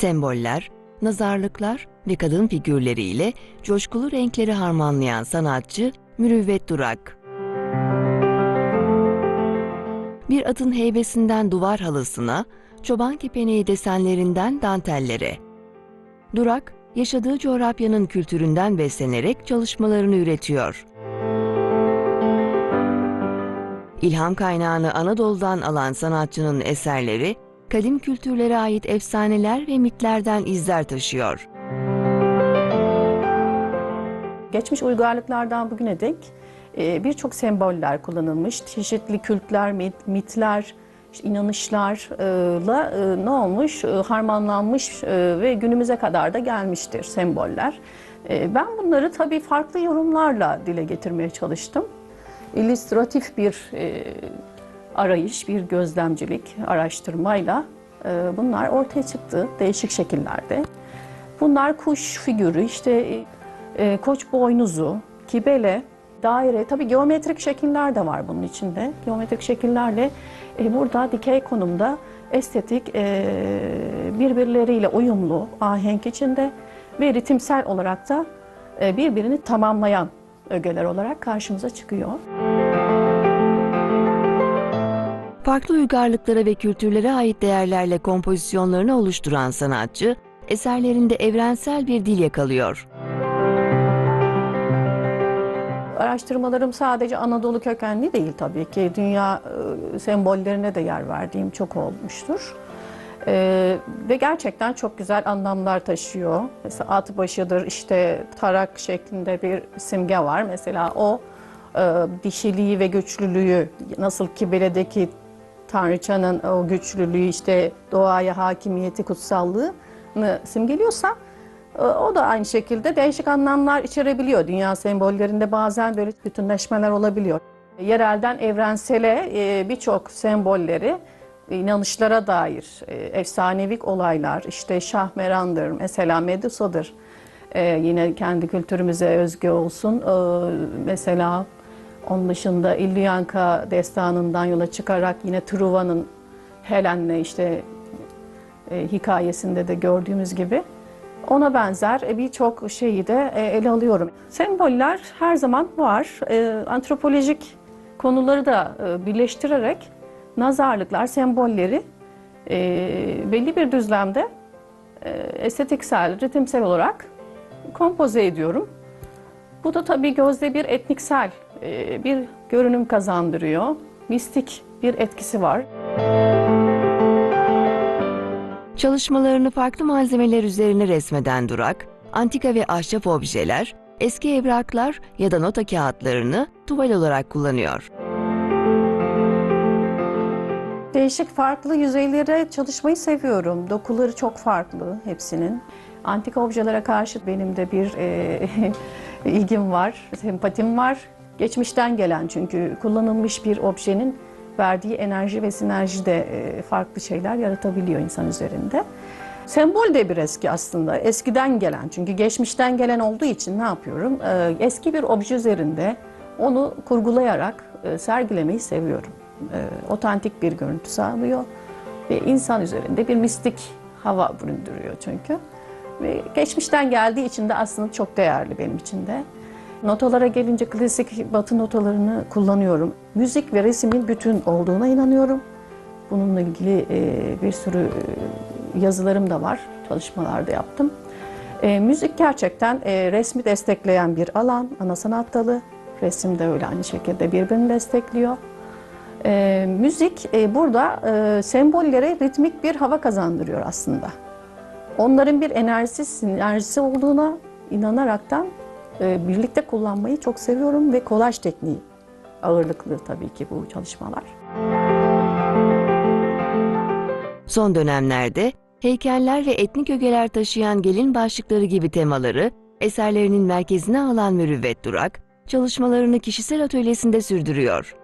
Semboller, nazarlıklar ve kadın figürleriyle coşkulu renkleri harmanlayan sanatçı Mürüvvet Durak. Bir atın heybesinden duvar halısına, çoban kepeneği desenlerinden dantellere. Durak, yaşadığı coğrafyanın kültüründen beslenerek çalışmalarını üretiyor. İlham kaynağını Anadolu'dan alan sanatçının eserleri, kadim kültürlere ait efsaneler ve mitlerden izler taşıyor. Geçmiş uygarlıklardan bugüne dek e, birçok semboller kullanılmış. Çeşitli kültler, mit- mitler, inanışlarla e, ne olmuş? E, Harmanlanmış ve günümüze kadar da gelmiştir semboller. Ben bunları tabii farklı yorumlarla dile getirmeye çalıştım. İllüstratif bir arayış, bir gözlemcilik, araştırmayla e, bunlar ortaya çıktı değişik şekillerde. Bunlar kuş figürü, işte e, koç boynuzu, kibele, daire, tabii geometrik şekiller de var bunun içinde. Geometrik şekillerle e, burada dikey konumda estetik e, birbirleriyle uyumlu, ahenk içinde ve ritimsel olarak da e, birbirini tamamlayan ögeler olarak karşımıza çıkıyor. Farklı uygarlıklara ve kültürlere ait değerlerle kompozisyonlarını oluşturan sanatçı, eserlerinde evrensel bir dil yakalıyor. Araştırmalarım sadece Anadolu kökenli değil tabii ki. Dünya e, sembollerine de yer verdiğim çok olmuştur. E, ve gerçekten çok güzel anlamlar taşıyor. Mesela at başıdır, işte tarak şeklinde bir simge var. Mesela o e, dişiliği ve güçlülüğü nasıl ki beledeki tanrıçanın o güçlülüğü işte doğaya hakimiyeti, kutsallığını simgeliyorsa e, o da aynı şekilde değişik anlamlar içerebiliyor. Dünya sembollerinde bazen böyle bütünleşmeler olabiliyor. Yerelden evrensele e, birçok sembolleri inanışlara dair e, efsanevik olaylar, işte Şahmeran'dır, mesela Medusa'dır. E, Yine kendi kültürümüze özgü olsun. E, Mesela onun dışında İlyanka destanından yola çıkarak yine Truva'nın Helen'le işte e, hikayesinde de gördüğümüz gibi ona benzer e, birçok şeyi de e, ele alıyorum. Semboller her zaman var. E, Antropolojik konuları da birleştirerek nazarlıklar, sembolleri belli bir düzlemde estetiksel, ritimsel olarak kompoze ediyorum. Bu da tabii gözde bir etniksel bir görünüm kazandırıyor. Mistik bir etkisi var. Çalışmalarını farklı malzemeler üzerine resmeden Durak, antika ve ahşap objeler, eski evraklar ya da nota kağıtlarını tuval olarak kullanıyor. Değişik farklı yüzeylere çalışmayı seviyorum. Dokuları çok farklı hepsinin. Antika objelere karşı benim de bir e, ilgim var, sempatim var. Geçmişten gelen çünkü kullanılmış bir objenin verdiği enerji ve sinerji de e, farklı şeyler yaratabiliyor insan üzerinde. Sembol de bir eski aslında. Eskiden gelen çünkü geçmişten gelen olduğu için ne yapıyorum? E, eski bir obje üzerinde onu kurgulayarak e, sergilemeyi seviyorum. Otantik bir görüntü sağlıyor ve insan üzerinde bir mistik hava büründürüyor çünkü. Ve geçmişten geldiği için de aslında çok değerli benim için de. Notalara gelince klasik batı notalarını kullanıyorum. Müzik ve resimin bütün olduğuna inanıyorum. Bununla ilgili e, bir sürü e, yazılarım da var, çalışmalar da yaptım. E, müzik gerçekten resmi destekleyen bir alan, ana sanat dalı. Resim de öyle aynı şekilde birbirini destekliyor. Müzik burada sembollere ritmik bir hava kazandırıyor aslında. Onların bir enerjisi, sinerjisi olduğuna inanaraktan birlikte kullanmayı çok seviyorum ve kolaj tekniği ağırlıklı tabii ki bu çalışmalar. Son dönemlerde heykeller ve etnik ögeler taşıyan gelin başlıkları gibi temaları eserlerinin merkezine alan Mürüvvet Durak, çalışmalarını kişisel atölyesinde sürdürüyor.